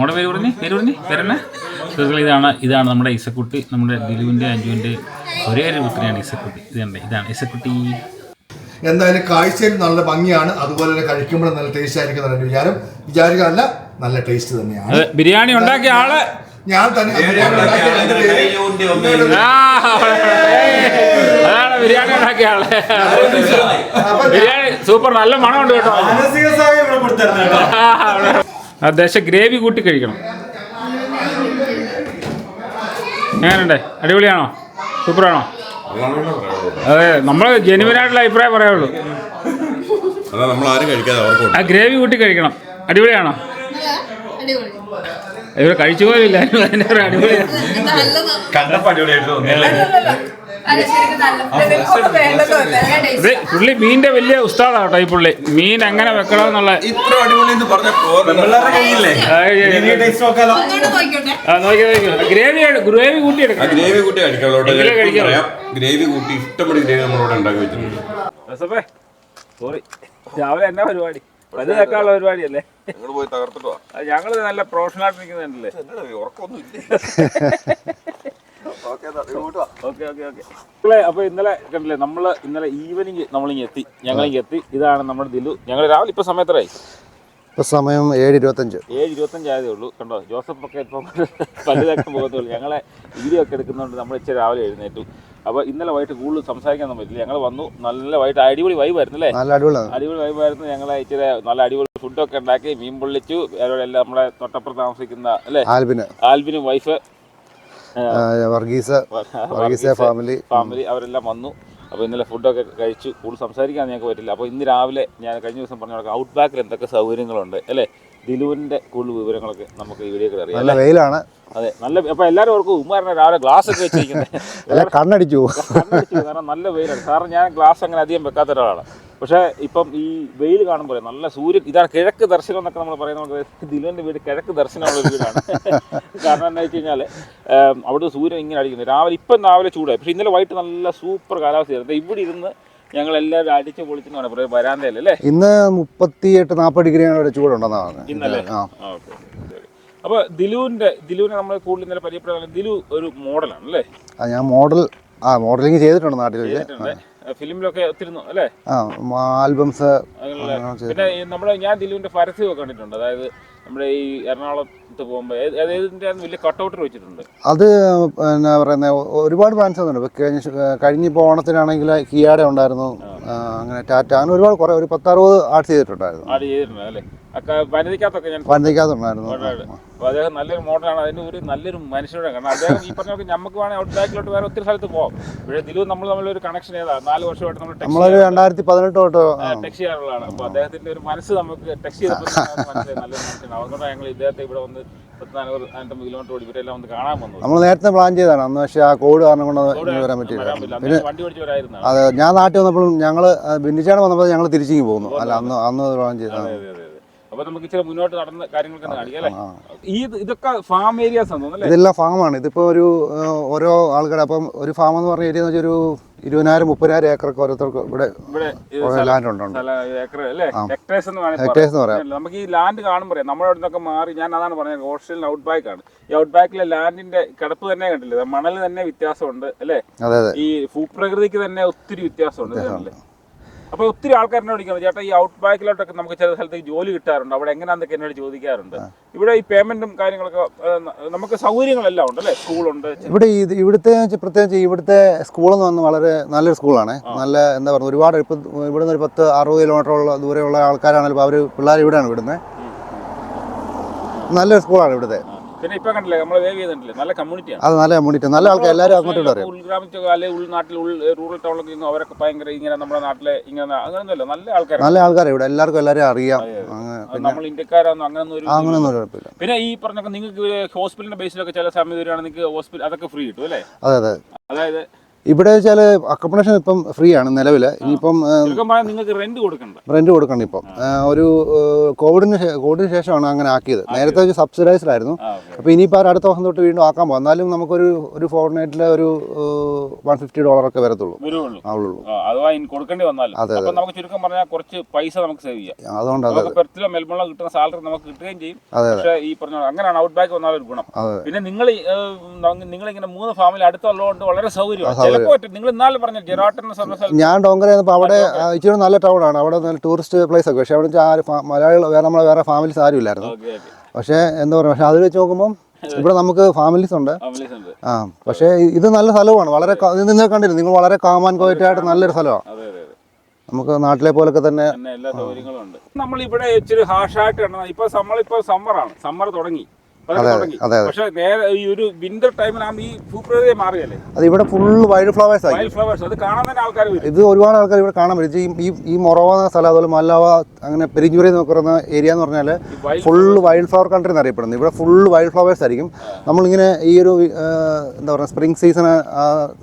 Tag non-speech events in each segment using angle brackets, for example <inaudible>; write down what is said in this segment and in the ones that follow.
നമ്മുടെ പേര് പറഞ്ഞ്? പേര് പറഞ്ഞ്? പേരെന്നെ? സുഹൃത്തുക്കളെ ഇതാണ് ഇതാണ് നമ്മുടെ ഇസക്കുട്ടി നമ്മുടെ ദിലുവിന്റെ അഞ്ജുവിന്റെ ഒരേ ഒരു പുത്രിയാണ് ഇസക്കുട്ടി ഇതുണ്ട് ഇതാണ് ഇസക്കുട്ടി എന്തായാലും കാഴ്ചയിൽ നല്ല ഭംഗിയാണ്. അതുപോലെ തന്നെ കഴിക്കുമ്പോൾ നല്ല ടേസ്റ്റ് ആയിരിക്കും എന്നാണ് എന്റെ വിചാരം. വിചാരിക്കാനല്ല നല്ല ടേസ്റ്റ് തന്നെയാണ്. ബിരിയാണി ഉണ്ടാക്കിയ ആൾ? ഞാൻ തന്നെ ബിരിയാണി ഉണ്ടാക്കിയ അതാണ് ബിരിയാണി ആൾ. ബിരിയാണി സൂപ്പർ നല്ല മണമുണ്ട് കേട്ടോ. ആ ദശ ഗ്രേവി കൂട്ടി കഴിക്കണം. എങ്ങനെയുണ്ട്? അടിപൊളിയാണോ? സൂപ്പറാണോ? അതെ നമ്മൾ ജെനുവിനായിട്ടുള്ള അഭിപ്രായം പറയാവുള്ളൂ കഴിക്കാതെ ആ ഗ്രേവി കൂട്ടി കഴിക്കണം. അടിപൊളിയാണോ? അടിപൊളി ഇവർ കഴിച്ചു പോലും അതിന്റെ ഒരു അടിപൊളിയാണ് പുള്ളി മീനിന്റെ വലിയ ഉസ്താദാട്ടോ ഈ പുള്ളി. മീൻ എങ്ങനെ വെക്കണമെന്നുള്ള ഇത്ര അടിപൊളി എന്ന് പറഞ്ഞപ്പോ പിള്ളേരുടെ കയ്യില്ലേ ആ, ഒന്നുകൂടെ നോക്കിക്കോട്ടെ. ആ, നോക്കി നോക്കി. ഗ്രേവി ഗ്രേവി കൂട്ടി ആ ഗ്രേവി കൂട്ടി. ഗ്രേവി കൂട്ടി ഇഷ്ടംപടി ഗ്രേവി നമ്മളിവിടെ ഉണ്ടാക്കി വെച്ചിട്ടുണ്ട്. സോറി രാവിലെ എന്നാ പരിപാടി? പല്ല് തേക്കാനുള്ള പരിപാടിയല്ലേ? നിങ്ങൾ പോയി തകർത്തിട്ടോ അത് ഞങ്ങൾ നല്ല പ്രൊഫഷണൽ ആയിട്ട് നിൽക്കുന്നുണ്ടല്ലേ ഉറക്കൊന്നും ഇല്ലേ? <laughs> ഓക്കെ ഓക്കെ ഓക്കെ മക്കളെ അപ്പൊ ഇന്നലെ കണ്ടില്ലേ നമ്മൾ ഇന്നലെ ഈവനിങ് നമ്മളിങ്ങ് എത്തി. ഞങ്ങളിങ്ങ് എത്തി. ഇതാണ് നമ്മുടെ ദിലു. ഞങ്ങൾ രാവിലെ ഇപ്പൊ സമയത്തരായി ഇപ്പൊ സമയം ഏഴ് ഇരുപത്തഞ്ച്. ഏഴ് ഇരുപത്തഞ്ച് ആയതേ ഉള്ളൂ. കണ്ടോ ജോസഫ് ഒക്കെ ഇപ്പം <laughs> പലതാക്കാൻ തേക്കാൻ പോകത്തുള്ളൂ ഞങ്ങളെ വീഡിയോ ഒക്കെ എടുക്കുന്നതുകൊണ്ട് നമ്മൾ ഇച്ചിരി രാവിലെ എഴുന്നേറ്റു. അപ്പോൾ ഇന്നലെ വൈകിട്ട് കൂടുതൽ സംസാരിക്കാൻ പറ്റില്ല. ഞങ്ങൾ വന്നു. നല്ല വൈകിട്ട് അടിപൊളി വൈബായിരുന്നു അല്ലേ? നല്ല അടിപൊളിയാണ്. അടിപൊളി വൈബായിരുന്നു ഞങ്ങളെ ഇച്ചിരി നല്ല അടിപൊളി ഫുഡൊക്കെ ഉണ്ടാക്കി. മീൻ പൊള്ളിച്ചു. അവരോടെല്ലാം നമ്മളെ തൊട്ടപ്പുറത്ത് താമസിക്കുന്ന അല്ലേ? ആൽബിന്. ആൽബിനും wife Varghese Varghese family family. അവരെല്ലാം വന്നു. അപ്പോൾ ഇന്നലെ ഫുഡൊക്കെ കഴിച്ച്. കൂടുതൽ സംസാരിക്കാൻ ഞങ്ങൾക്ക് പറ്റില്ല. അപ്പോൾ ഇന്ന് രാവിലെ ഞാൻ കഴിഞ്ഞ ദിവസം പറഞ്ഞ കണക്ക് ഔട്ട് ബാക്കിൽ എന്തൊക്കെ സൗകര്യങ്ങളുണ്ട് അല്ലേ? ദിലുവിന്റെ കൂടുതൽ വിവരങ്ങളൊക്കെ നമുക്ക് ഈ വീഡിയോയിൽ അറിയാം നല്ല വെയിലാണ്. അതെ നല്ല അപ്പോൾ എല്ലാവരും ഓർക്കും ഉമ്മാരനെ രാവിലെ ഗ്ലാസ് ഒക്കെ വെച്ചിരിക്കുന്നത് <laughs> കണ്ണടിച്ചു കണ്ണടിച്ചു കാരണം നല്ല വെയിലാണ്. സാറിന് ഞാൻ ഗ്ലാസ് അങ്ങനെ അധികം വെക്കാത്ത ഒരാളാണ് പക്ഷേ ഇപ്പം ഈ വെയിൽ കാണുമ്പോൾ നല്ല സൂര്യൻ ഇതാണ് കിഴക്ക് ദർശനം എന്നൊക്കെ നമ്മൾ പറയുന്നത് നമുക്ക് ദിലുവിന്റെ വീട് കിഴക്ക് ദർശനമുള്ള ഒരു വീടാണ്. <laughs> കാരണം എന്താ വെച്ച് കഴിഞ്ഞാൽ അവിടെ സൂര്യൻ ഇങ്ങനെ അടിക്കുന്നത് രാവിലെ ഇപ്പം രാവിലെ ചൂടായി. പക്ഷേ ഇന്നലെ വൈകിട്ട് നല്ല സൂപ്പർ കാലാവസ്ഥയായിരുന്നു ഇവിടെ ഇരുന്ന് ഞങ്ങൾ എല്ലാവരും അടിച്ച് പൊളിച്ചെന്ന് പറയാം വരാന്തയല്ലേ ഇന്ന് മുപ്പത്തി എട്ട് നാൽപ്പത് ഡിഗ്രിയാണ് ഇവിടെ ചൂടുണ്ടെന്നാണ്. ഇന്നലെ? ആ. ഓക്കേ. അപ്പൊ ദിലുവിന്റെ ദിലുവിനെ നമ്മൾ കൂടുതൽ ഇന്നലെ പരിചയപ്പെടാൻ ദിലു ഒരു മോഡലാണ് അല്ലേ? ആ, ഞാൻ മോഡൽ ആ മോഡലിംഗ് ചെയ്തിട്ടുണ്ട് നാട്ടിൽ ചെയ്തിട്ടുണ്ട്. ഫിലിമിലൊക്കെ ഒത്തിരി അല്ലേ? ആൽബംസ് പിന്നെ നമ്മുടെ ഞാൻ ദിലീപിന്റെ പരസ്യമൊക്കെ കണ്ടിട്ടുണ്ട്. അതായത് നമ്മുടെ ഈ എറണാകുളത്ത് പോകുമ്പോൾ വലിയ കട്ടൗട്ടർ വെച്ചിട്ടുണ്ട്. അത് എന്നാ പറയുന്നത് ഒരുപാട് ഫാൻസ് വന്നിട്ടുണ്ട്. കഴിഞ്ഞ കഴിഞ്ഞിപ്പോൾ ഓണത്തിനാണെങ്കിൽ കിയാടെ ഉണ്ടായിരുന്നു. അങ്ങനെ ടാറ്റ അങ്ങനെ ഒരുപാട് കുറേ ഒരു പത്താറുപത് ആഡ് ചെയ്തിട്ടുണ്ടായിരുന്നു. ആഡ് ചെയ്തിട്ടുണ്ട് അല്ലേ? വനിതയ്ക്കകത്തൊക്കെ ഞാൻ വനിതയ്ക്കകത്തുണ്ടായിരുന്നു. അപ്പോൾ അദ്ദേഹം നല്ലൊരു മോഡലാണ്. അതിന്റെ ഒരു നല്ലൊരു മനുഷ്യരുടെ കാരണം. അദ്ദേഹം ഈ പറഞ്ഞ നമുക്ക് വേണമെങ്കിൽ ഔട്ട് ബാക്കിലോട്ട് വേറെ ഒത്തിരി സ്ഥലത്ത് പോകാം പക്ഷേ ദിലു നമ്മൾ തമ്മിലൊരു കണക്ഷൻ ഏതാ? നാല് വർഷമായിട്ട് നമ്മൾ നമ്മളൊരു രണ്ടായിരത്തി പതിനെട്ട് തൊട്ട് അപ്പൊ ചെയ്യാറുള്ളതാണ്. അപ്പോൾ അദ്ദേഹത്തിന്റെ ഒരു മനസ്സ് നമുക്ക് ടെക്സ് ചെയ്തപ്പോൾ നല്ല മനസ്സിലായി നല്ലൊരു മനുഷ്യനാണ്. അതുകൊണ്ടാണ് ഞങ്ങൾ ഇദ്ദേഹത്തെ ഇവിടെ വന്ന് നമ്മൾ നേരത്തെ പ്ലാൻ ചെയ്തതാണ്. അന്ന് പക്ഷേ ആ കോവിഡ് കാരണം കൊണ്ട് വരാൻ പറ്റിയില്ല. വരായിരുന്നാണ് അത് ഞാൻ നാട്ടിൽ വന്നപ്പോൾ ഞങ്ങൾ ബിന്നിച്ചാണ് വന്നപ്പോൾ ഞങ്ങൾ തിരിച്ചു പോകുന്നു. അല്ല അന്ന് അന്ന് പ്ലാൻ ചെയ്തതാണ്. അപ്പൊ നമുക്ക് ഇച്ചിരി മുന്നോട്ട് നടന്ന കാര്യങ്ങളൊക്കെ കാണിക്കാം അല്ലേ? ഈ ഇതൊക്കെ ഫാം ഏരിയാസ് ആണ് തോന്നുന്നു അല്ലേ? ഇതെല്ലാം ഫാമാണ് ഇതിപ്പോ ഒരു ഓരോ ആൾക്കാർ അപ്പം ഒരു ഫാം എന്ന് പറഞ്ഞ ഏരിയ ഒരു ഇരുപതിനായിരം മുപ്പതിനായിരം ഏക്കറൊക്കെ ഓരോരുത്തർക്ക് ഇവിടെ ലാൻഡ് ഉണ്ട് ഹെക്ടേഴ്സ് എന്ന് പറയാം. നമുക്ക് ഈ ലാൻഡ് കാണുമ്പോൾ നമ്മുടെ അവിടെ നിന്നൊക്കെ മാറി ഞാൻ അതാണ് പറഞ്ഞത് ഓസ്ട്രേലിയൻ ഔട്ട് ബാക്ക് ആണ്. ഈ ഔട്ട് ബാക്കിലെ ലാൻഡിന്റെ കിടപ്പ് തന്നെ കണ്ടില്ലേ? മണൽ തന്നെ വ്യത്യാസമുണ്ട് അല്ലേ? ഈ ഭൂപ്രകൃതിക്ക് തന്നെ ഒത്തിരി വ്യത്യാസമുണ്ട് ഇതല്ലേ? അപ്പൊ ഒത്തിരി ആൾക്കാരെന്നെ വിളിക്കുന്നത് ചേട്ടാ ഈ ഔട്ട് ബാക്കിലോട്ടൊക്കെ നമുക്ക് ചില സ്ഥലത്തേക്ക് ജോലി കിട്ടാറുണ്ട്. അവിടെ എങ്ങനെയാന്നൊക്കെ എന്നോട് ചോദിക്കാറുണ്ട്. ഇവിടെ ഈ പേയ്മെന്റും കാര്യങ്ങളൊക്കെ നമുക്ക് സൗകര്യങ്ങളെല്ലാം ഉണ്ട് അല്ലേ? സ്കൂളുണ്ട് ഇവിടെ ഇത് ഇവിടുത്തെ പ്രത്യേകിച്ച് ഇവിടുത്തെ സ്കൂളെന്ന് പറഞ്ഞാൽ വളരെ നല്ലൊരു സ്കൂളാണ്. നല്ല എന്താ പറയുക ഒരുപാട് ഇപ്പം ഇവിടെ നിന്ന് ഒരു പത്ത് അറുപത് കിലോമീറ്ററുള്ള ദൂരെയുള്ള ആൾക്കാരാണെങ്കിലും അവർ അവർ പിള്ളേർ ഇവിടെയാണ് വിടുന്നത്. നല്ലൊരു സ്കൂളാണ് ഇവിടുത്തെ. പിന്നെ ഇപ്പൊ കണ്ടില്ലേ നമ്മൾ വേവ് ചെയ്തിട്ടില്ലേ നല്ല കമ്മ്യൂണിറ്റിയാണ് അത് നല്ല കമ്മ്യൂണിറ്റി നല്ല ആൾക്കാർ എല്ലാവരും അങ്ങോട്ടും അറിയാം. ഉൾഗ്രാമത്തിൽ അല്ലെങ്കിൽ ഉൾനാട്ടിൽ ഉൾ റൂറൽ ടൗണിലൊക്കെ ഇരുന്ന് അവരൊക്കെ ഭയങ്കര ഇങ്ങനെ നമ്മുടെ നാട്ടിലെ ഇങ്ങനെ അങ്ങനെയൊന്നുമല്ല നല്ല ആൾക്കാർ നല്ല ആൾക്കാരെ ഇവിടെ എല്ലാവർക്കും എല്ലാവരും അറിയാം. നമ്മൾ ഇന്ത്യക്കാരാണെന്ന് ഒരു അങ്ങനെയൊന്നും ഒരു കുഴപ്പമില്ല. പിന്നെ ഈ പറഞ്ഞൊക്കെ നിങ്ങൾക്ക് ഹോസ്പിറ്റലിന്റെ ബേസിലൊക്കെ ചില സമയത്ത് വരികയാണെങ്കിൽ നിങ്ങൾക്ക് ഹോസ്പിറ്റൽ അതൊക്കെ ഫ്രീ കിട്ടും അല്ലേ? അതെ അതെ. അതായത് ഇവിടെ വെച്ചാൽ അക്കോമഡേഷൻ ഇപ്പം ഫ്രീ ആണ് നിലവിൽ ഇനിയിപ്പം നിങ്ങൾക്ക് റെന്റ് കൊടുക്കണ്ട. റെന്റ് കൊടുക്കണം ഇപ്പം. ഒരു കോവിഡിന് കോവിഡിന് ശേഷമാണ് അങ്ങനെ ആക്കിയത്. നേരത്തെ ഒരു സബ്സിഡൈസ്ഡ് ആയിരുന്നു. അപ്പോൾ ഇനിയിപ്പോൾ അടുത്ത വർഷം തൊട്ട് വീണ്ടും ആക്കാൻ പോകും. എന്നാലും നമുക്കൊരു ഒരു ഫോർ നൈറ്റിലെ ഒരു വൺ ഫിഫ്റ്റി ഡോളർ ഒക്കെ വരത്തുള്ളൂ. കൊടുക്കേണ്ടി വന്നാലും. അതെ, അപ്പൊ നമുക്ക് ചുരുക്കം പറഞ്ഞാൽ കുറച്ച് പൈസ നമുക്ക് സേവ് ചെയ്യാം. അതുകൊണ്ട് അതെ പെർത്തിലോ മെൽബണിലോ കിട്ടുന്ന സാലറി നമുക്ക് കിട്ടുകയും ചെയ്യും. അതെ, അതെ. പക്ഷേ ഈ പറഞ്ഞ അങ്ങനെയാണ് ഔട്ട് ബാക്ക് വന്നാൽ ഒരു ഗുണം പിന്നെ നിങ്ങൾ നിങ്ങൾ ഇങ്ങനെ മൂന്ന് ഫാമിലി അടുത്തുള്ളതുകൊണ്ട് വളരെ സൗകര്യമാണ്. സൗകര്യം. ചിലപ്പോൾ നിങ്ങൾ ഇന്നാലും പറഞ്ഞ ജെറാട്ടൻ എന്ന് ഞാൻ ഡോങ്കര ചെന്നപ്പോൾ അവിടെ ഇച്ചിരി നല്ല ടൗൺ ആണ്. അവിടെ നല്ല ടൂറിസ്റ്റ് പ്ലേസ് ഒക്കെ. പക്ഷേ അവിടെ വെച്ചാൽ ആര് മലയാളികൾ വേറെ നമ്മളെ വേറെ ഫാമിലീസ് ആരും ഇല്ലായിരുന്നു. പക്ഷേ എന്താ പറയുക പക്ഷേ അത് വെച്ച് നോക്കുമ്പോൾ ഇവിടെ നമുക്ക് ഫാമിലീസ് ഉണ്ട്. ആ പക്ഷേ ഇത് നല്ല സ്ഥലമാണ് വളരെ നിങ്ങൾ കണ്ടില്ല നിങ്ങൾ വളരെ കാമാൻ കോയറ്റായിട്ട് നല്ലൊരു സ്ഥലമാണ് നമുക്ക് നാട്ടിലെ പോലൊക്കെ തന്നെ നമ്മൾ ഇവിടെ ഇച്ചിരി ഹാഷായിട്ട് ഇപ്പൊ നമ്മളിപ്പോ സമ്മറാണ് സമ്മർ തുടങ്ങി. അതെ, അതെ, അതെ. പക്ഷെ നേരെ ഈ ഒരു വിന്റർ ടൈമിലാകുമ്പോൾ ഈ മാറിയല്ലേ? അത് ഇവിടെ ഫുൾ വൈൽഡ് ഫ്ലവേഴ്സ് ആയി. വൈൽഡ് ഫ്ലവേഴ്സ് അത് കാണാൻ തന്നെ ആൾക്കാർ വരും. ഇത് ഒരുപാട് ആൾക്കാർ ഇവിടെ കാണാൻ പറ്റും ഈ- ഈ മൊറവ എന്ന സ്ഥലം അതുപോലെ മല്ലാവ അങ്ങനെ പെരിഞ്ഞുരി നോക്കുന്ന പറയുന്ന ഏരിയ എന്ന് പറഞ്ഞാൽ ഫുൾ വൈൽഡ് ഫ്ലവർ കൺട്രി എന്ന് അറിയപ്പെടുന്നത് ഇവിടെ ഫുൾ വൈൽഡ് ഫ്ലവേഴ്സ് ആയിരിക്കും നമ്മളിങ്ങനെ ഈ ഒരു എന്താ പറയുക സ്പ്രിംഗ് സീസൺ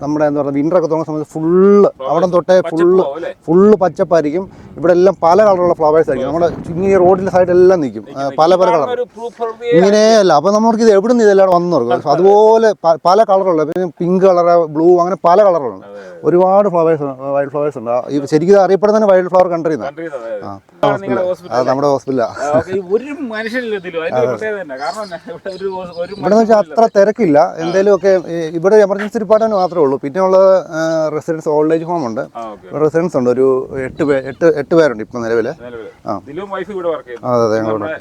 നമ്മുടെ എന്താ പറയുക വിന്റർ ഒക്കെ തുടങ്ങുന്ന സമയത്ത് ഫുള്ള് അവിടെ തൊട്ടേ ഫുള്ള് ഫുള്ള് പച്ചപ്പായിരിക്കും. ഇവിടെ എല്ലാം പല കളറുള്ള ഫ്ലവേഴ്സ് ആയിരിക്കും. നമ്മുടെ ഇങ്ങനെ റോഡിന്റെ സൈഡിലെല്ലാം നിൽക്കും. പല പല കളർ. ഇങ്ങനെയല്ല അപ്പൊ നമുക്ക് ഇത് എവിടെ നിന്ന് ഇതെല്ലാം വന്നു അതുപോലെ പല കളറുള്ള പിന്നെ പിങ്ക് കളർ ബ്ലൂ അങ്ങനെ പല കളറുണ്ട് ഒരുപാട് ഫ്ലവേഴ്സ് വൈൽഡ് ഫ്ലവേഴ്സ് ഉണ്ട്. ഈ ശരിക്കും അറിയപ്പെടുന്ന വൈൽഡ് ഫ്ലവർ കൺട്രി നമ്മുടെ ഹോസ്പിറ്റലാണ് ഒരു ഇവിടെ എന്ന് വെച്ചാൽ അത്ര തിരക്കില്ല. എന്തെങ്കിലുമൊക്കെ ഒക്കെ ഇവിടെ എമർജൻസി ഡിപ്പാർട്ട്മെന്റ് മാത്രമേ ഉള്ളൂ. പിന്നെ ഉള്ളത് റെസിഡൻസ് ഓൾഡ് ഏജ് ഹോം ഉണ്ട്. റെസിഡൻസ് ഉണ്ട്. ഒരു എട്ട് പേ എട്ട് എട്ട് പേരുണ്ട് ഇപ്പം നിലവിൽ നിലവിൽ. ആ. അതെ അതെ ഞങ്ങളുടെ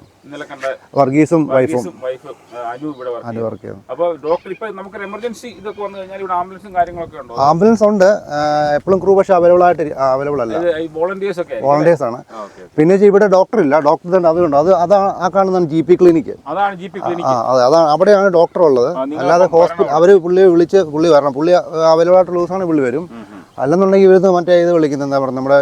വർഗീസും വൈഫും അനു വർക്ക് ചെയ്യുന്നു. ആംബുലൻസ് ഉണ്ട്. ഉണ്ട്. എപ്പോഴും ക്രൂ പക്ഷേ അവൈലബിൾ ആയിട്ട് അവൈലബിൾ അല്ല. വോളണ്ടിയേഴ്സ് ആണ്. പിന്നെ ഇവിടെ ഡോക്ടർ ഇല്ല. ഡോക്ടർ തന്നെ അതുകൊണ്ട് അത് അതാണ് ആ കാണുന്നതാണ് ജി പി ക്ലിനിക്ക് ആ അതെ. അതാണ് അവിടെയാണ് ഡോക്ടർ ഉള്ളത്. അല്ലാതെ ഹോസ്പിറ്റൽ അവർ പുള്ളിയെ വിളിച്ച് പുള്ളി വരണം. പുള്ളി അവൈലബിൾ ആയിട്ടുള്ള ദിവസമാണ് പുള്ളി വരും. അല്ലെന്നുണ്ടെങ്കിൽ ഇവരുന്ന് മറ്റേ ഇത് വിളിക്കുന്നത് എന്താ പറയുക? നമ്മുടെ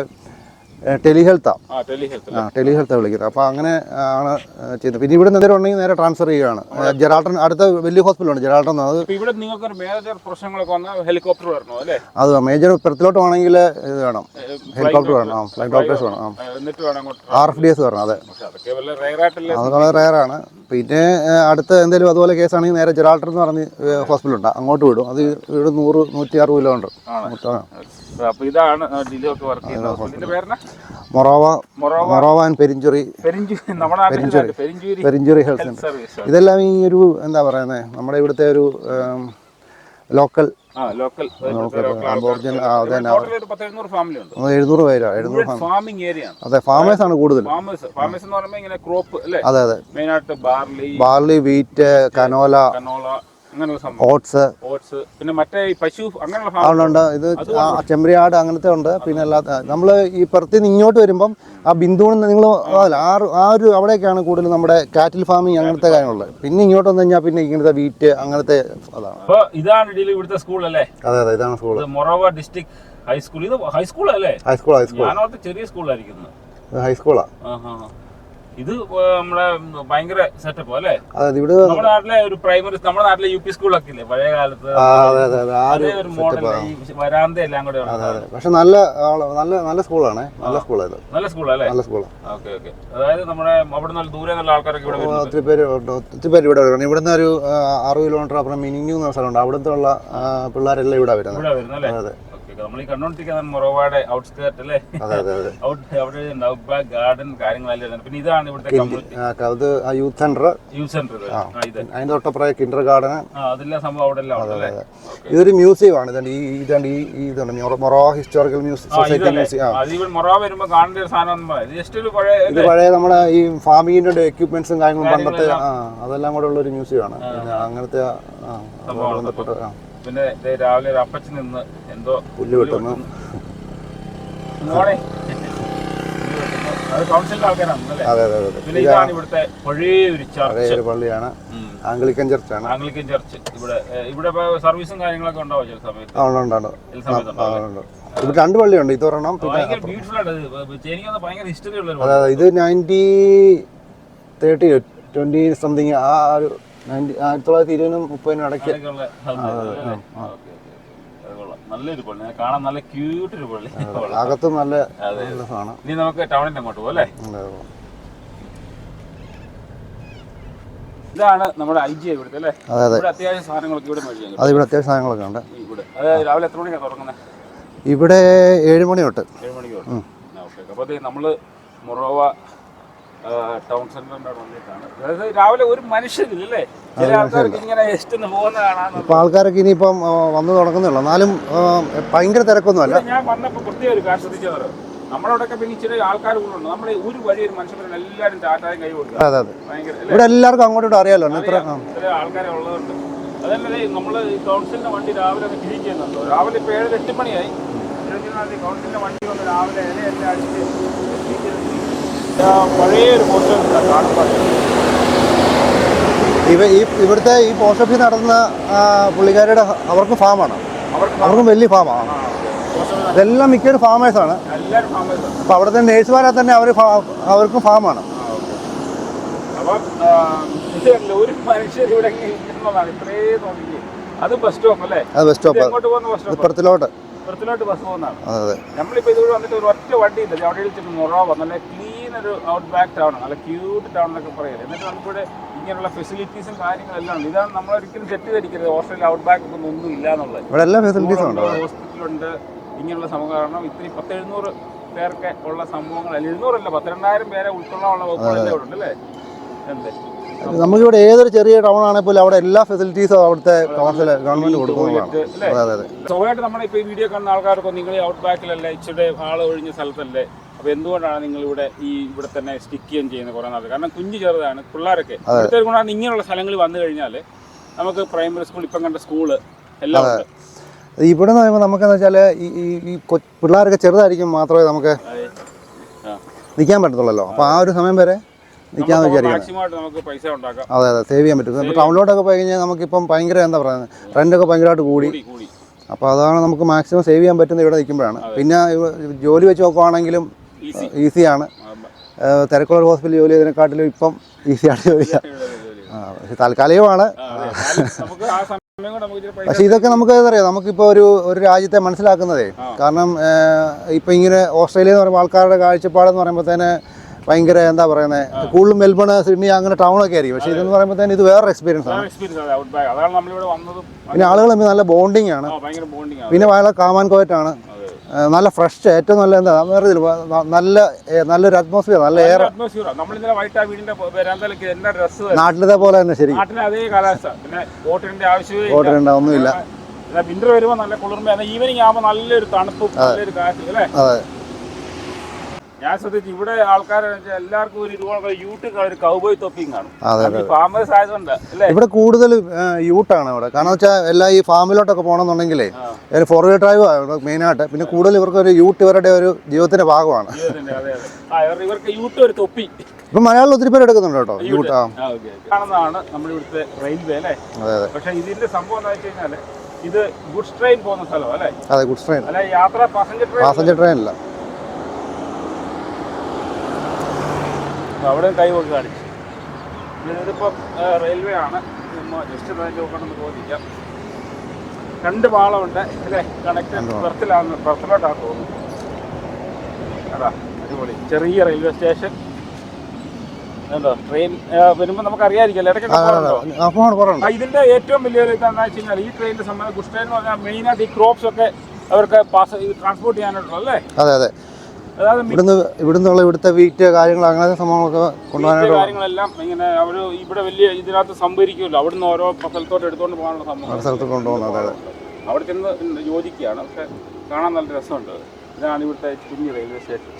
ടെലിഹെൽത്താണ് ആ ടെലി ഹെൽത്ത് ആ ടെലിഹെൽത്താണ് വിളിക്കുന്നത്. അപ്പോൾ അങ്ങനെ ആണ് ചെയ്യുന്നത് പിന്നെ ഇവിടെ നേരെ ഉണ്ടെങ്കിൽ നേരെ ട്രാൻസ്ഫർ ചെയ്യുകയാണ്. ജെറാൾട്ടൺ അടുത്ത വലിയ ഹോസ്പിറ്റലുണ്ട് ജെറാൾട്ടൺ അത്. ഇവിടെ നിങ്ങൾക്ക് മേജർ പ്രശ്നങ്ങളൊക്കെ വന്നാൽ ഹെലികോപ്റ്റർ വരണോ അല്ലേ? അത് മേജർ പെരത്തിലോട്ട് വേണമെങ്കിൽ ഇത് വേണം. ഹെലികോപ്റ്റർ വേണം. ആ ഫ്ലൈറ്റ് ഡോക്ടേഴ്സ് വേണം. ആർ എഫ് ഡി എസ് വരണം അതെ. അത് വളരെ റയറാണ് പിന്നെ അടുത്ത എന്തെങ്കിലും അതുപോലെ കേസാണെങ്കിൽ നേരെ ജെറാൾട്ടൺ എന്ന് പറഞ്ഞ് ഹോസ്പിറ്റലുണ്ട് അങ്ങോട്ട് വിടും. അത് ഇവിടെ നൂറ് നൂറ്റി അറുപത് കിലോമീറ്റർ മൊത്തം അപ്പൊ ഇതാണ് ഡിലൊക്കെ വർക്ക് ചെയ്യുന്നത് Morawa Morawa. And Perenjori. Perenjori Perenjori health centre ഇതെല്ലാം ഈ ഒരു എന്താ പറയുന്നത് നമ്മുടെ ഇവിടുത്തെ ഒരു ലോക്കൽ എഴുന്നൂറ് ഉണ്ട്. എഴുന്നൂറ് അതെ ഫാമേഴ്സ് ആണ് കൂടുതൽ അതെ അതെ. Barley barley wheat canola oats. Oats. പിന്നെ മറ്റേ പശു അങ്ങനെയുള്ള ഇത് ചെമ്പരിയാട് അങ്ങനത്തെ ഉണ്ട്. പിന്നെ അല്ലാത്ത നമ്മൾ ഈ പുറത്തു നിന്ന് ഇങ്ങോട്ട് വരുമ്പം ആ ബിന്ദുവിൽ നിങ്ങൾ അതല്ല ആ. ഒരു- അവിടെയൊക്കെയാണ് കൂടുതൽ നമ്മുടെ കാറ്റിൽ ഫാമിങ് അങ്ങനത്തെ കാര്യങ്ങളുള്ളത്. പിന്നെ ഇങ്ങോട്ട് വന്നു കഴിഞ്ഞാൽ പിന്നെ ഇങ്ങനത്തെ വീറ്റ് അങ്ങനത്തെ അതാണ്. ഇതാണ് ഇവിടുത്തെ സ്കൂൾ അല്ലേ? അതെ അതെ ഇതാണ് school Morawa district high school ഇത് ഹൈസ്കൂൾ അല്ലേ? ഹൈസ്കൂൾ ഹൈസ്കൂൾ ചെറിയ സ്കൂളായിരിക്കുന്നു ഹൈസ്കൂളാ ഇത് നമ്മളെ ഭയങ്കര സെറ്റപ്പ് അല്ലേ? ഇവിടെ നമ്മുടെ നാട്ടിലെ ഒരു പ്രൈമറി നമ്മുടെ നാട്ടിലെ യു പി സ്കൂളൊക്കെ ഇല്ലേ പഴയ കാലത്ത് ആ, അതെ അതെ അതെ. ആ ഒരു മോഡൽ ഈ വരാന്ത എല്ലാം കൂടെ പക്ഷെ നല്ല നല്ല നല്ല സ്കൂളാണ് നല്ല സ്കൂളാണ് നല്ല സ്കൂളല്ലേ നല്ല സ്കൂളാണ് ഓക്കെ ഓക്കെ. അതായത് നമ്മുടെ അവിടെ നല്ല ദൂരെ നല്ല ആൾക്കാരൊക്കെ ഇവിടെ ഒത്തിരി പേര്. ഒത്തിരി പേര് ഇവിടെ വരുന്നത് ഇവിടുന്ന് ഒരു അറുപത് കിലോമീറ്റർ അപ്പുറം മിനിങ്ങു എന്ന സ്ഥലമുണ്ട്. അവിടുത്തെ ഉള്ള പിള്ളേരെല്ലാം ഇവിടെ വരുന്നത്. അതെ. നമ്മൾ ഈ കണ്ടുകൊണ്ടിരിക്കുന്ന മൊറോവയുടെ ഔട്ട്സ്കേർട്ട് അല്ലേ? <laughs> അവിടെ നൗബ ഗാർഡൻ കാര്യങ്ങളെല്ലാം പിന്നെ ഇതാണ് ഇവിടുത്തെ അത് യൂത്ത് സെന്റർ യൂത്ത് സെന്റർ അതിന്റെ തൊട്ടപ്പുറം കിൻഡർ ഗാർഡൻ അതെല്ലാം സംഭവം അവിടെ എല്ലാം ഇതൊരു മ്യൂസിയം ആണ്. ഇതാണ് ഈ ഇതാണ് ഈ ഇതാണ് Morawa- historical museum society museum Morawa വരുമ്പോൾ കാണേണ്ട ഒരു സാധനം ഇത് ജസ്റ്റ് ഒരു പഴയ ഇത് പഴയ നമ്മുടെ ഈ ഫാമിങ്ങിന്റെ എക്യുപ്മെന്റ്സും കാര്യങ്ങളും പണ്ടത്തെ അതെല്ലാം കൂടെ ഉള്ള ഒരു മ്യൂസിയം ആണ് അങ്ങനത്തെ ബന്ധപ്പെട്ട പിന്നെ രാവിലെ ഒരു അപ്പച്ചൻ നിന്ന് എന്തോ പുല്ല് വെട്ടുന്നു. മോളെ പള്ളിയാണ്. ആംഗ്ലിക്കൻ ചർച്ചാണ് ആംഗ്ലിക്കൻ ചർച്ച് ഇവിടെ ഇവിടെ സർവീസും കാര്യങ്ങളൊക്കെ ഉണ്ടാവും ചില സമയത്ത്? ഇവിടെ രണ്ട് പള്ളിയുണ്ട്. ഇത് ഒരെണ്ണം പിന്നെ അതെ ഇത് നയന്റി തേർട്ടി ട്വന്റി സംതിങ് ആ ഒരു നയന്റി ആയിരത്തി തൊള്ളായിരത്തി ഇരുപതിനും മുപ്പതിനും ഇടയ്ക്ക്. നല്ലൊരു പള്ളി. കാണാൻ നല്ല ക്യൂട്ട് ഒരു പള്ളി. അകത്ത് നല്ല ഇനി നമുക്ക് ടൗണിന്റെ അങ്ങോട്ട് ഇതാണ് നമ്മുടെ ഐ ജി ഇവിടുത്തെ അല്ലേ? അതെ അതെ. ഇവിടെ അത്യാവശ്യം സാധനങ്ങളൊക്കെ ഇവിടെ അത് ഇവിടെ അത്യാവശ്യം സാധനങ്ങളൊക്കെ ഉണ്ട്. ഇവിടെ. അതായത് രാവിലെ എത്ര മണിക്കാണ് തുടങ്ങുന്നത് ഇവിടെ ഏഴ് മണി തൊട്ട്. ഏഴ് മണിക്ക് തുറക്കും ഓക്കെ അപ്പോൾ നമ്മൾ മൊറോവ ടൗൺ സെന്ററിന്റെ വന്നിട്ടാണ്. അതായത് രാവിലെ ഒരു മനുഷ്യരില്ലല്ലേ? ചില ആൾക്കാർക്ക് ഇങ്ങനെ ജസ്റ്റ് ഒന്ന് പോകുന്ന കാണാൻ ഇപ്പൊ ആൾക്കാരൊക്കെ ഇനിയിപ്പം വന്നു തുടങ്ങുന്നില്ല തുടങ്ങുന്നുള്ളൂ എന്നാലും ഭയങ്കര തിരക്കൊന്നുമല്ല. ഞാൻ വന്നപ്പോൾ പ്രത്യേക ഒരു കാര്യം ശ്രദ്ധിച്ചത് നമ്മളവിടെയൊക്കെ പിന്നെ ഇച്ചിരി ആൾക്കാർ കൂടുതലുണ്ട് നമ്മൾ ഒരു വഴി ഒരു മനുഷ്യൻ എല്ലാവരും ടാറ്റായും കൈ കൊടുക്കും അതെ അതെ? ഇവിടെ എല്ലാവർക്കും അങ്ങോട്ടും അറിയാലോ എത്ര ആൾക്കാരെ ഉള്ളതുണ്ട് അതല്ലേ നമ്മൾ കൗൺസിലിന്റെ വണ്ടി രാവിലെ ഒന്ന് ക്ലീൻ ചെയ്യുന്നുണ്ടോ രാവിലെ ഇപ്പോൾ ഏഴ് എട്ട് മണിയായി. ഇരുപത്തിനാല് തീയതി കൗൺസിലിന്റെ വണ്ടി വന്ന് രാവിലെ ഇലയെല്ലാം അടിച്ച് പഴയ ഒരു കാണുമ്പോൾ. ഇവ ഈ ഇവിടുത്തെ ഈ പോസ്റ്റ് ഓഫീസ് നടത്തുന്ന പുള്ളിക്കാരുടെ അവർക്ക് ഫാമാണ്. അവർക്ക് വലിയ ഫാമാണ് ഇതെല്ലാം മിക്കവരും ഫാമേഴ്സാണ് അപ്പോൾ അവിടുത്തെ നേഴ്സുമാരെ തന്നെ അവർ അവർക്കും ഫാമാണ്. ഒരു മനുഷ്യർ ഇവിടെ അത് ബസ് സ്റ്റോപ്പ് അല്ലേ? അത് ബസ് സ്റ്റോപ്പ് ഇപ്പുറത്തിലോട്ട്. ബസ് പോകുന്നതാണ്. നമ്മളിപ്പോൾ ഇതുകൂടെ വന്നിട്ട് ഒരു ഒറ്റ വണ്ടി ഇല്ല അവിടെ വിളിച്ചിട്ട് മൊറോവ നല്ല ക്ലീൻ ഒരു ഔട്ട് ബാക്ക് ടൗൺ നല്ല ക്യൂട്ട് ടൗൺ എന്നൊക്കെ പറയില്ല എന്നിട്ട് നമുക്കിവിടെ ഇങ്ങനെയുള്ള ഫെസിലിറ്റീസും കാര്യങ്ങളെല്ലാം ഉണ്ട്. ഇതാണ് നമ്മൾ ഒരിക്കലും തെറ്റിദ്ധരിക്കരുത്. ഓസ്ട്രേലിയ ഔട്ട് ബാക്ക് ഒക്കെ ഒന്നും ഇല്ല എന്നുള്ളത്. ഇവിടെ എല്ലാ ഫെസിലിറ്റീസും ഉണ്ട്? ഹോസ്പിറ്റലുണ്ട് ഇങ്ങനെയുള്ള സംഭവം കാരണം ഇത്രയും പത്ത് എഴുന്നൂറ് പേർക്ക് ഉള്ള സംഭവങ്ങൾ എഴുന്നൂറല്ല പത്തിരണ്ടായിരം പേരെ ഉൾക്കൊള്ളാനുള്ള വകുപ്പുകളല്ലേ ഇവിടെ ഉണ്ട് അല്ലേ? എന്ത്? നമുക്കിവിടെ ഏതൊരു ചെറിയ ടൗൺ ആണെങ്കിൽ പോലും അവിടെ എല്ലാ ഫെസിലിറ്റീസും അവിടുത്തെ കൗൺസിൽ ഗവൺമെന്റ് കൊടുക്കുന്നതാണ് അതെ അതെ അതെ. സ്വാഭാവികമായിട്ട് നമ്മളിപ്പോൾ ഈ വീഡിയോ കാണുന്ന ആൾക്കാർക്കൊന്നും നിങ്ങൾ ഔട്ട് ബാക്കിലല്ലേ ഇച്ചിരി ആൾ ഒഴിഞ്ഞ സ്ഥലത്തല്ലേ? അപ്പോൾ എന്തുകൊണ്ടാണ് നിങ്ങൾ ഇവിടെ ഈ ഇവിടെ തന്നെ സ്റ്റിക്ക് ചെയ്യുകയും ചെയ്യുന്നത് കുറേ നാൾ കാരണം കുഞ്ഞു ചെറുതാണ് പിള്ളേരൊക്കെ. ഇവിടുത്തെ ഗുണമാണ് ഇങ്ങനെയുള്ള സ്ഥലങ്ങളിൽ വന്നു കഴിഞ്ഞാൽ നമുക്ക് പ്രൈമറി സ്കൂൾ ഇപ്പം കണ്ട സ്കൂൾ എല്ലാം ഇവിടെ നിന്ന് പറയുമ്പോൾ നമുക്കെന്ന് വെച്ചാൽ ഈ ഈ- പിള്ളേരൊക്കെ ചെറുതായിരിക്കും മാത്രമേ നമുക്ക്. നിൽക്കാൻ പറ്റത്തുള്ളല്ലോ. അപ്പോൾ ആ ഒരു സമയം വരെ നിൽക്കാൻ വിചാരിക്കുന്നത് ഉണ്ടാക്കാം. അതെ അതെ. സേവ് ചെയ്യാൻ പറ്റും. ഇപ്പോൾ ടൗണിലോട്ടൊക്കെ പോയി കഴിഞ്ഞാൽ നമുക്കിപ്പം ഭയങ്കര എന്താ പറയുന്നത്? റെന്റൊക്കെ ഭയങ്കരമായിട്ട് കൂടി. അപ്പോൾ അതാണ് നമുക്ക് മാക്സിമം സേവ് ചെയ്യാൻ പറ്റുന്നത് ഇവിടെ നിൽക്കുമ്പോഴാണ്. പിന്നെ ജോലി വെച്ച് നോക്കുവാണെങ്കിലും ഈസിയാണ്. തിരക്കുള്ള ഒരു ഹോസ്പിറ്റൽ ജോലി ചെയ്തതിനെക്കാട്ടിലും ഇപ്പം ഈസിയാണ് ജോലി ആ പക്ഷെ താൽക്കാലികമാണ്. പക്ഷെ ഇതൊക്കെ നമുക്ക് അറിയാം നമുക്കിപ്പോൾ ഒരു ഒരു രാജ്യത്തെ മനസ്സിലാക്കുന്നതേ. കാരണം ഇപ്പം ഇങ്ങനെ ഓസ്ട്രേലിയ എന്ന് പറയുമ്പോൾ ആൾക്കാരുടെ കാഴ്ചപ്പാടെന്ന് പറയുമ്പോൾ തന്നെ ഭയങ്കര എന്താ പറയുന്നത് കൂടുതലും മെൽബൺ സിഡ്നി അങ്ങനെ ടൗൺ ഒക്കെ ആയിരിക്കും. പക്ഷേ ഇതെന്ന് പറയുമ്പോൾ തന്നെ ഇത് വേറെ എക്സ്പീരിയൻസ് ആണ്. പിന്നെ ആളുകൾ തമ്മിൽ നല്ല ബോണ്ടിങ് ആണ്. ആണ്. പിന്നെ വളരെ കാമാൻ കോയറ്റാണ് നല്ല ഫ്രഷ് ഏറ്റവും നല്ല എന്താ നല്ല നല്ലൊരു അറ്റ്മോസ്ഫിയർ നല്ല എയർ നാട്ടിലത്തെ പോലെ തന്നെ ശരി ഓട്ടറിന്റെ ഒന്നുമില്ല. വിന്റർ വരുമ്പോൾ നല്ല കുളിർമ ഈവനിങ് ആകുമ്പോൾ നല്ലൊരു തണുപ്പും നല്ലൊരു കാറ്റ് അല്ലേ? അതെ. ഞാൻ ശ്രദ്ധിച്ചു ഇവിടെ ആൾക്കാർ എല്ലാവർക്കും ഒരു ഇതുപോലെ യൂട്ട് ഒരു കൗബോയ് തൊപ്പിയും കാണും ഫാമേഴ്സ് ആയതുകൊണ്ട് അല്ലേ? ഇവിടെ കൂടുതൽ യൂട്ടാണ് ഇവിടെ. കാരണം വെച്ചാൽ എല്ലാ ഈ ഫാമിലോട്ടൊക്കെ പോകണമെന്നുണ്ടെങ്കിലേ ഫോർ വീലർ ഡ്രൈവ് ആണ് മെയിനായിട്ട് പിന്നെ കൂടുതൽ ഇവർക്ക് ഒരു യൂട്ട് ഇവരുടെ ഒരു ജീവിതത്തിന്റെ ഭാഗമാണ്. ഇവർക്ക് യൂട്ട് ഒരു തൊപ്പി. ഇപ്പൊ മലയാളം ഒത്തിരി പേര് എടുക്കുന്നുണ്ട് കേട്ടോ യൂട്ട് ആണെന്നാണ് നമ്മുടെ ഇവിടുത്തെ റെയിൽവേ അല്ലേ? പക്ഷെ ഇതിന്റെ സംഭവം എന്താ വെച്ച് കഴിഞ്ഞാൽ ഇത് ഗുഡ്സ് ട്രെയിൻ പോകുന്ന സ്ഥലം അല്ലേ? അതെ ഗുഡ്സ് ട്രെയിൻ അല്ലെ യാത്ര പാസഞ്ചർ ട്രെയിൻ പാസഞ്ചർ ട്രെയിൻ അല്ല. അവിടെ കൈ കൊണ്ട് കാണിച്ചു. ഇതിപ്പം റെയിൽവേ ആണ്. ജസ്റ്റ് നോക്കണമെന്ന് ചോദിക്കാം. രണ്ട് പാളമുണ്ട് അല്ലേ? കണക്ട് ബർത്തിലാണ് ബർത്തിലോട്ടാണ് തോന്നുന്നത് അതാ അടിപൊളി. ചെറിയ റെയിൽവേ സ്റ്റേഷൻ എന്തോ ട്രെയിൻ വരുമ്പോൾ നമുക്ക് അറിയാതിരിക്കല്ലോ ഇടയ്ക്കൊക്കെ? അപ്പോൾ ഇതിന്റെ ഏറ്റവും വലിയൊരു ഇതാണെന്ന് വെച്ച് കഴിഞ്ഞാൽ ഈ ട്രെയിനിന്റെ സംബന്ധിച്ച് ഗുഡ് ട്രെയിൻ എന്ന് പറഞ്ഞാൽ മെയിനായിട്ട് ഈ ക്രോപ്സ് ഒക്കെ അവർക്ക് പാസ് ട്രാൻസ്പോർട്ട് ചെയ്യാനായിട്ടുള്ള അല്ലേ അതെ അതെ. ഇവിടുന്ന് ഇവിടുന്നുള്ള ഇവിടുത്തെ വീറ്റ് കാര്യങ്ങൾ അങ്ങനത്തെ സംഭവങ്ങളൊക്കെ കൊണ്ടുപോകാനായിട്ട് കാര്യങ്ങളെല്ലാം ഇങ്ങനെ അവർ ഇവിടെ വലിയ ഇതിനകത്ത് സംഭരിക്കുമല്ലോ. അവിടുന്ന് ഓരോ സ്ഥലത്തോട്ട് എടുത്തുകൊണ്ട് പോകാനുള്ള സംഭവം സ്ഥലത്ത് കൊണ്ടുപോകണം അതെ അവിടെ ചെന്ന് യോജിക്കുകയാണ്. പക്ഷെ കാണാൻ നല്ല രസമുണ്ട്. ഇതാണ് ഇവിടുത്തെ കുഞ്ഞ് റെയിൽവേ സ്റ്റേഷൻ.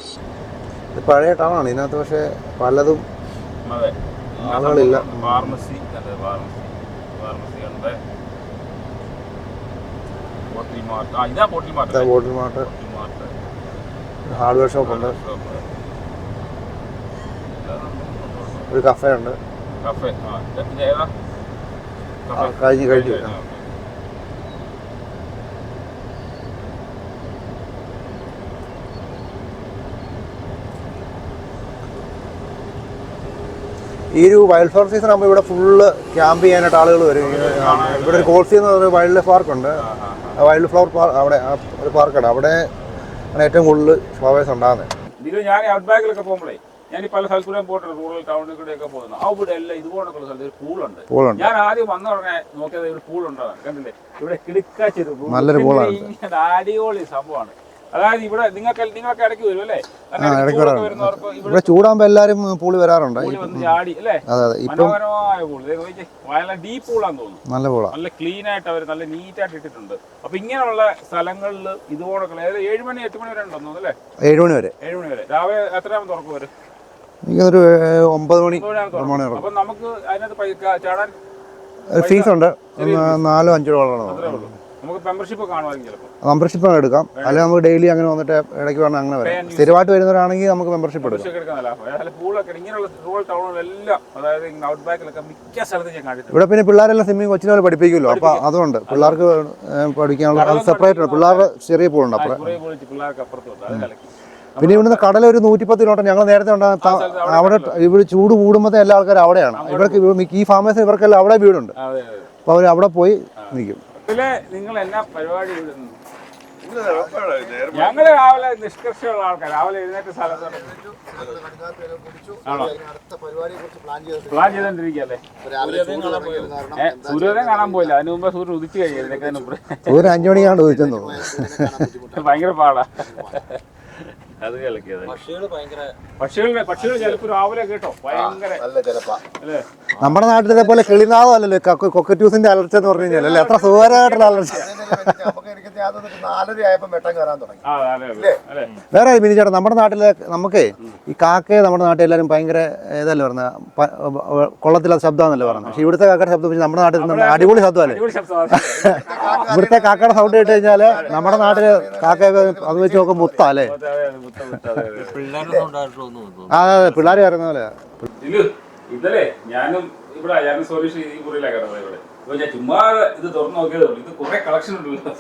ഇത് പഴയ ആണ് ഇതിനകത്ത് പക്ഷേ പലതും അതെ. ആളുകളില്ല. ഫാർമസി അതെ ഫാർമസി ഫാർമസി ഉണ്ട്. ബോട്ടിൽ മാർട്ട് ഇതാ bottle mart bottle mart bottle mart hardware ഷോപ്പുണ്ട് ഒരു കഫേ ഉണ്ട്. കഴിഞ്ഞു കഴിഞ്ഞ്. ഈ ഒരു വൈൽഡ് ഫ്ലവർ സീസൺ ആകുമ്പോൾ ഇവിടെ ഫുള്ള് ക്യാമ്പ് ചെയ്യാനായിട്ട് ആളുകൾ വരും. ഇവിടെ ഒരു കോൾസി എന്ന് പറയുന്ന വൈൽഡ് ലൈഫ് പാർക്കുണ്ട് വൈൽഡ് ഫ്ലവർ പാർക്ക് അവിടെ ഒരു പാർക്കാണ് അവിടെ ആണ് ഏറ്റവും കൂടുതൽ ഫ്ലവേഴ്സ് ഉണ്ടാകുന്നത് ഇതിൽ ഞാൻ ഔട്ട് ബാക്കിലൊക്കെ പോകുമ്പോഴേ ഞാൻ ഈ പല സ്ഥലത്തൂടെ പോയിട്ടുണ്ട് റൂറൽ ടൗണിൽ പോകുന്നത്. ഒക്കെ പോകുന്നു അവിടെ എല്ലാം ഇതുപോലുള്ള സ്ഥലത്ത് ഒരു പൂളുണ്ട് പൂളുണ്ട്. ഞാൻ ആദ്യം വന്ന ഉടനെ നോക്കിയത് ഒരു പൂളുണ്ടാണ് കണ്ടില്ലേ? ഇവിടെ കിടക്കാച്ചൊരു പൂ നല്ലൊരു പൂളാണ് അടിപൊളി സംഭവമാണ്. അതായത് ഇവിടെ നിങ്ങൾക്ക് നിങ്ങൾക്ക് ഇടയ്ക്ക് വരും അല്ലേ? ആ ഇടയ്ക്ക് വരാറുണ്ട്. ഇവിടെ ചൂടാകുമ്പോൾ എല്ലാവരും പൂളി വരാറുണ്ട്. പൂളി വന്ന് ചാടി അല്ലേ? അതെ അതെ. ഇപ്പം മനോഹരമായ പൂൾ. നല്ല ഡീപ്പ് പൂളാന്ന് തോന്നുന്നു. നല്ല പൂള. നല്ല ക്ലീൻ ആയിട്ട് അവർ നല്ല നീറ്റ് ആയിട്ട് ഇട്ടിട്ടുണ്ട്. അപ്പൊ ഇങ്ങനെയുള്ള സ്ഥലങ്ങളിൽ ഇതുപോലൊക്കെ ഏഴ് മണി എട്ട് മണി വരെ ഉണ്ടെന്ന് തോന്നുന്നു അല്ലേ? ഏഴ് മണി വരെ. ഏഴ് മണി വരെ. രാവിലെ എത്രയാകുമ്പോൾ തുറക്കും വരും എനിക്കൊരു ഏഹ്, ഒമ്പത് മണി മണി. അപ്പൊ നമുക്ക് അതിനകത്ത് ചാടാൻ ഫീസ് ഉണ്ട്. നാലോ അഞ്ചോ ഡോളറാണ് മെമ്പർഷിപ്പ് എടുക്കാം. അല്ലെങ്കിൽ നമുക്ക് ഡെയിലി അങ്ങനെ വന്നിട്ട് ഇടയ്ക്ക് വേണം അങ്ങനെ വരാം. സ്ഥിരമായിട്ട് വരുന്നവരാണെങ്കിൽ നമുക്ക് മെമ്പർഷിപ്പ് എടുക്കാം. ഇവിടെ പിന്നെ പിള്ളേരെല്ലാം സ്വിമ്മിങ് കൊച്ചിനെ പോലെ പഠിപ്പിക്കുമല്ലോ. അപ്പൊ അതുകൊണ്ട് പിള്ളേർക്ക് പഠിക്കാനുള്ള അത് സെപ്പറേറ്റ് ഉണ്ട് പിള്ളേരുടെ ചെറിയ പൂളുണ്ട് കലക്കി. പിന്നെ ഇവിടുന്ന് കടൽ ഒരു നൂറ്റിപ്പത്ത് കിലോമീറ്റർ ഞങ്ങൾ നേരത്തെ ഉണ്ടാകുന്ന അവിടെ ഇവിടെ ചൂട് കൂടുമ്പോൾ എല്ലാ ആൾക്കാരും അവിടെയാണ്. ഇവർക്ക് ഈ ഫാമേഴ്സ് ഇവർക്കെല്ലാം അവിടെ വീടുണ്ട്. അപ്പോൾ അവർ അവിടെ പോയി നിൽക്കും ഇതിലെ നിങ്ങൾ എന്നാ പരിപാടി ഇടുന്നു ഞങ്ങൾ രാവിലെ നിഷ്കർഷമുള്ള ആൾക്കാർ രാവിലെ എഴുന്നേറ്റ് സ്ഥലത്ത് പ്ലാൻ ചെയ്തോണ്ടിരിക്കല്ലേ ഏ സൂര്യോദയം കാണാൻ പോയില്ല. അതിന് മുമ്പ് സൂര്യൻ ഉദിച്ചു കഴിഞ്ഞു. ഒരു അഞ്ചു മണിയാണ് ചോദിച്ചെന്ന് തോന്നുന്നു. ഭയങ്കര പാടാ. അത് പക്ഷികൾ രാവിലെ കേട്ടോ ഭയങ്കര അല്ലേ? നമ്മുടെ നാട്ടിലെ പോലെ കിളിനാവല്ലോ അല്ലല്ലോ കൊക്കറ്റൂസിന്റെ അലർച്ച എന്ന് പറഞ്ഞു കഴിഞ്ഞാൽ അല്ലേ? എത്ര സുഖകരമായിട്ടുള്ള അലർച്ച വേറെ മിനി ചേട്ടാ നമ്മുടെ നാട്ടിലെ നമുക്കേ ഈ കാക്കയെ നമ്മുടെ നാട്ടിൽ എല്ലാവരും ഭയങ്കര ഏതല്ലേ പറഞ്ഞ കൊള്ളത്തില്ലാത്ത ശബ്ദമാണല്ലോ പറഞ്ഞത്? പക്ഷെ ഇവിടുത്തെ കാക്കയുടെ ശബ്ദം വെച്ച് നമ്മുടെ നാട്ടിൽ നിന്ന് അടിപൊളി ശബ്ദമല്ലേ അടിപൊളി ശബ്ദമാണ് ഇവിടുത്തെ കാക്കയുടെ സൗണ്ട് കേട്ട് കഴിഞ്ഞാൽ നമ്മുടെ നാട്ടിൽ കാക്കയൊക്കെ അത് വെച്ച് നോക്കുമ്പോൾ മുത്ത അല്ലേ? അതെ, അതെ, പിള്ളേർ ഇറങ്ങുന്ന പോലെ ഇത് ഇതല്ലേ ഞാനും ഇവിടെ ഞാനും സോലീഷ് ഈ മുറിയിലാണ് കിടന്നത് ഇവിടെ. അപ്പൊ ഞാൻ ചുമ്മാ ഇത് തുറന്നു നോക്കിയതേ ഉള്ളൂ. ഇത് കുറെ കളക്ഷൻ ഉണ്ടല്ലോ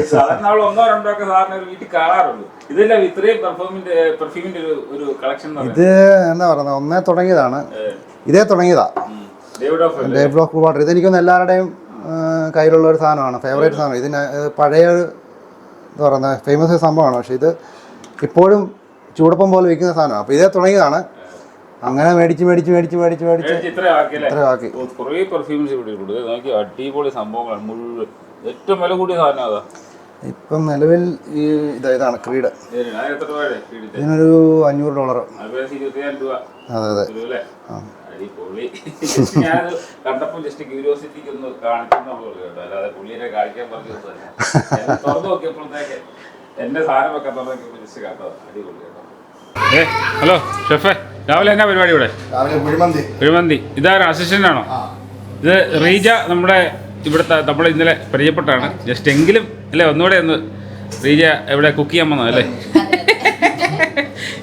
ഈ സാധാരണ നമ്മൾ ഒന്നോ രണ്ടോ ഒക്കെ സാധാരണ ഒരു വീട്ടിൽ കാണാറുള്ളൂ ഇതെല്ലാം ഇത്രയും പെർഫോമിന്റെ പെർഫ്യൂമിന്റെ ഒരു ഒരു കളക്ഷൻ എന്ന് ഇത് എന്താ പറയുന്നത്? ഒന്നേ തുടങ്ങിയതാണ്. ഇതേ തുടങ്ങിയതാ. ഡേവിഡ് ഓഫ് ഡേ ബ്ലോക്ക് വാട്ടർ ഇതെനിക്കൊന്ന് എല്ലാവരുടെയും കയ്യിലുള്ള ഒരു സാധനമാണ്. ഫേവറേറ്റ് സാധനം. ഇതിന് പഴയ ഒരു എന്താ പറയുന്നത് ഫേമസ് സംഭവമാണ്. പക്ഷെ ഇത് ഇപ്പോഴും ചൂടപ്പം പോലെ വിൽക്കുന്ന സാധനമാണ് അപ്പോൾ ഇതേ തുടങ്ങിയതാണ്. അങ്ങനെ മേടിച്ച് മേടിച്ച് മേടിച്ച് മേടിച്ച് മേടിച്ച് ഇത്ര ആക്കിയല്ലേ ഇത്ര ആക്കി. കുറേ പെർഫ്യൂംസ് ഇവിടെ നോക്കി അടിപൊളി സംഭവങ്ങളാണ്. മുഴുവൻ ഏറ്റവും വില കൂടിയ സാധനം അതാ ഇപ്പം നിലവിൽ ഈ ഇതാ ഇതാണ് ക്രീഡ്. ഇതിനൊരു അഞ്ഞൂറ് ഡോളർ. അതെ അതെ ആ. അടിപൊളി. കണ്ടപ്പോൾ ജസ്റ്റ് ക്യൂരിയോസിറ്റിക്ക് ഒന്ന് കാണിക്കുന്ന പോലെ കേട്ടോ. അല്ലാതെ പുള്ളിനെ കാണിക്കാൻ തുറന്നു നോക്കിയപ്പോഴത്തേക്ക് എന്റെ ജസ്റ്റ് അടിപൊളി കേട്ടോ. ഏ ഹലോ ഷെഫേ രാവിലെ എന്നാ പരിപാടി ഇവിടെ? രാവിലെ കുഴിമന്തി. കുഴിമന്തി. ഇതാരാ അസിസ്റ്റന്റ് ആണോ? ഇത് റീജ നമ്മുടെ ഇവിടുത്തെ നമ്മൾ ഇന്നലെ പരിചയപ്പെട്ടാണ് ജസ്റ്റ് എങ്കിലും അല്ലേ ഒന്നുകൂടെ ഒന്ന് റീജ ഇവിടെ കുക്ക് ചെയ്യാൻ വന്നത് അല്ലേ?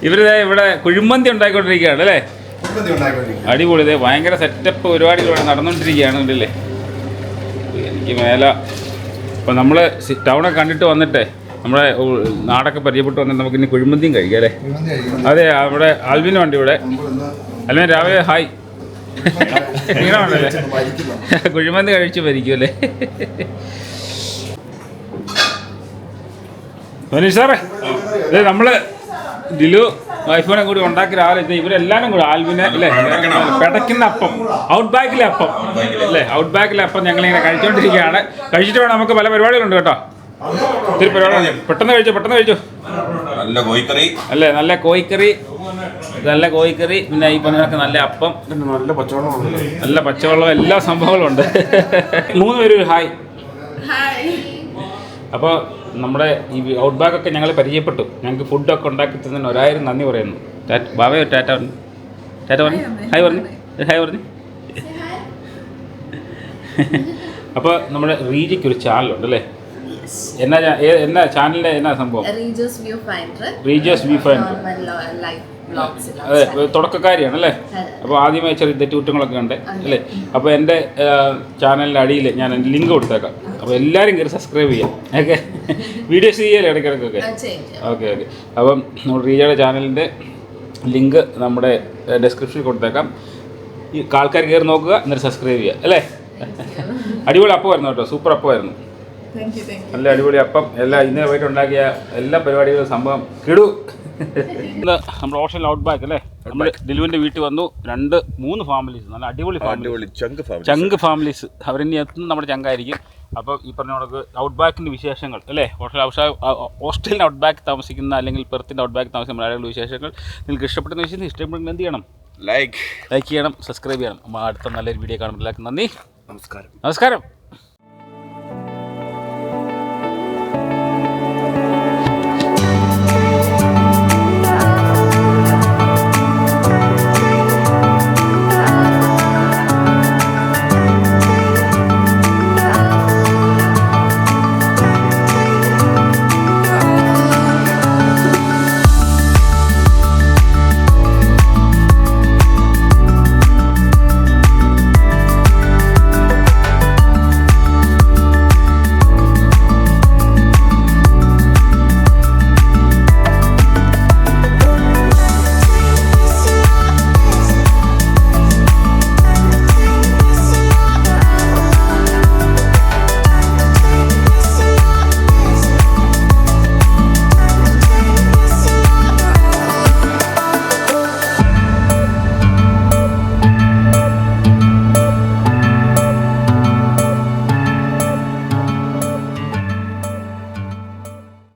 ഇവരിത് ദേ ഇവിടെ കുഴിമന്തി ഉണ്ടാക്കിക്കൊണ്ടിരിക്കുകയാണ് അല്ലേ? അടിപൊളി. ഇതേ ഭയങ്കര സെറ്റപ്പ് ഒരുപാട് ഇവിടെ നടന്നുകൊണ്ടിരിക്കുകയാണ് ഇതില്ലേ എനിക്ക് മേല. അപ്പം നമ്മൾ ടൗണൊക്കെ കണ്ടിട്ട് വന്നിട്ടേ നമ്മുടെ നാടൊക്കെ പരിചയപ്പെട്ട് വന്നിട്ട് നമുക്ക് ഇനി കുഴിമന്തിയും കഴിക്കാം അല്ലേ? അതെ അവിടെ ആൽവിൻ ഉണ്ട് ഇവിടെ. അൽവിൻ രാവിലെ ഹായ്. ക്ഷീണമുണ്ടല്ലേ മരിക്കുന്നു <laughs> കുഴിമന്തി കഴിച്ച് ഭരിക്കുമല്ലേ മനീഷ് സാറേ അതെ നമ്മൾ ദിലു വൈഫിനെ കൂടി ഉണ്ടാക്കി രാവിലെ ഇവരെല്ലാരും കൂടി ആൽവിനെ അല്ലേ? പെടക്കുന്ന അപ്പം ഔട്ട് ബാക്കിലെ അപ്പം. അല്ലേ? ഔട്ട് ബാക്കിലെ അപ്പം ഞങ്ങളിങ്ങനെ കഴിച്ചുകൊണ്ടിരിക്കുകയാണ് കഴിച്ചിട്ട് വേണം നമുക്ക് പല പരിപാടികളുണ്ട് കേട്ടോ. ഒത്തിരി പരിപാടി പെട്ടെന്ന് കഴിച്ചോ പെട്ടെന്ന് കഴിച്ചോ. നല്ല കോഴിക്കറി. അല്ലേ നല്ല കോഴിക്കറി. നല്ല കോഴിക്കറി പിന്നെ ഈ പറഞ്ഞൊക്കെ നല്ല അപ്പം. നല്ല പച്ചവെള്ളം നല്ല പച്ചവെള്ളം എല്ലാ സംഭവങ്ങളും ഉണ്ട്. മൂന്ന് പേര് ഒരു ഹായ്. അപ്പോൾ നമ്മുടെ ഈ ഔട്ട് ബാഗ് ഒക്കെ ഞങ്ങൾ പരിചയപ്പെട്ടു. ഞങ്ങൾക്ക് ഫുഡൊക്കെ ഉണ്ടാക്കി തന്നതിന് ഒരായിരം നന്ദി പറയുന്നു. ബാബയോ ടാറ്റ പറഞ്ഞു. ടാറ്റ പറഞ്ഞു. ഹായ് പറഞ്ഞു. ഹായ് പറഞ്ഞു. അപ്പോൾ നമ്മുടെ റീജിക്ക് ഒരു ചാനലുണ്ട് അല്ലേ? എന്നാ എന്നാ എന്നാ സംഭവം? റീജിയസ് വ്യൂ ഫൈൻഡർ റീജിയസ് അതെ തൊടക്കക്കാരിയാണ് അല്ലേ. അപ്പോൾ ആദ്യമായി ചെറിയ തെറ്റുകുറ്റങ്ങളൊക്കെ ഉണ്ട് അല്ലേ? അപ്പോൾ എന്റെ ചാനലിന്റെ അടിയിൽ ഞാൻ എന്റെ ലിങ്ക് കൊടുത്തേക്കാം. അപ്പോൾ എല്ലാരും കയറി സബ്സ്ക്രൈബ് ചെയ്യാം. ഓക്കെ? വീഡിയോസ് ചെയ്യാലോ ഇടയ്ക്കിടയ്ക്കൊക്കെ? Okay okay. അപ്പം റീജയുടെ ചാനലിന്റെ ലിങ്ക് നമ്മുടെ ഡെസ്ക്രിപ്ഷനിൽ കൊടുത്തേക്കാം. ഈ ആൾക്കാർ കയറി നോക്കുക എന്നിട്ട് സബ്സ്ക്രൈബ് ചെയ്യുക അല്ലേ? അടിപൊളി അപ്പമായിരുന്നു കേട്ടോ. സൂപ്പർ അപ്പമായിരുന്നു. നല്ല അടിപൊളി അപ്പം എല്ലാം ഇന്നലെ പോയിട്ട് ഉണ്ടാക്കിയ എല്ലാ പരിപാടികളും സംഭവം കിടു. നമ്മുടെ ഓഷൻ ഔട്ട് ബാക്ക് അല്ലേ നമ്മൾ ദിലുവിന്റെ വീട്ടിൽ വന്നു. രണ്ട് മൂന്ന് ഫാമിലീസ് നല്ല അടിപൊളി ഫാമിലി അടിപൊളി ചങ്ക് ഫാമിലി ചങ്ക് ഫാമിലീസ് അവരിനി എത്തുന്ന നമ്മുടെ ചങ്കായിരിക്കും അപ്പോൾ ഈ പറഞ്ഞ കണക്ക് ഔട്ട് ബാക്കിന്റെ വിശേഷങ്ങൾ അല്ലേ? ഹോസ്റ്റലിന്റെ ഔട്ട്ബാക്ക് ഔട്ട് ബാക്ക് താമസിക്കുന്ന അല്ലെങ്കിൽ പെർത്തിന്റെ ഔട്ട് ബാക്ക് താമസിക്കുന്ന മലയാളികളുടെ വിശേഷങ്ങൾ നിങ്ങൾക്ക് ഇഷ്ടപ്പെട്ടെന്ന് വെച്ചാൽ ഇഷ്ടപ്പെടുന്ന എന്ത് ചെയ്യണം? ലൈക്ക് ലൈക്ക് ചെയ്യണം സബ്സ്ക്രൈബ് ചെയ്യണം. നമ്മൾ അടുത്ത നല്ലൊരു വീഡിയോ കാണുമ്പോൾ എല്ലാവർക്കും നന്ദി. നമസ്കാരം. നമസ്കാരം.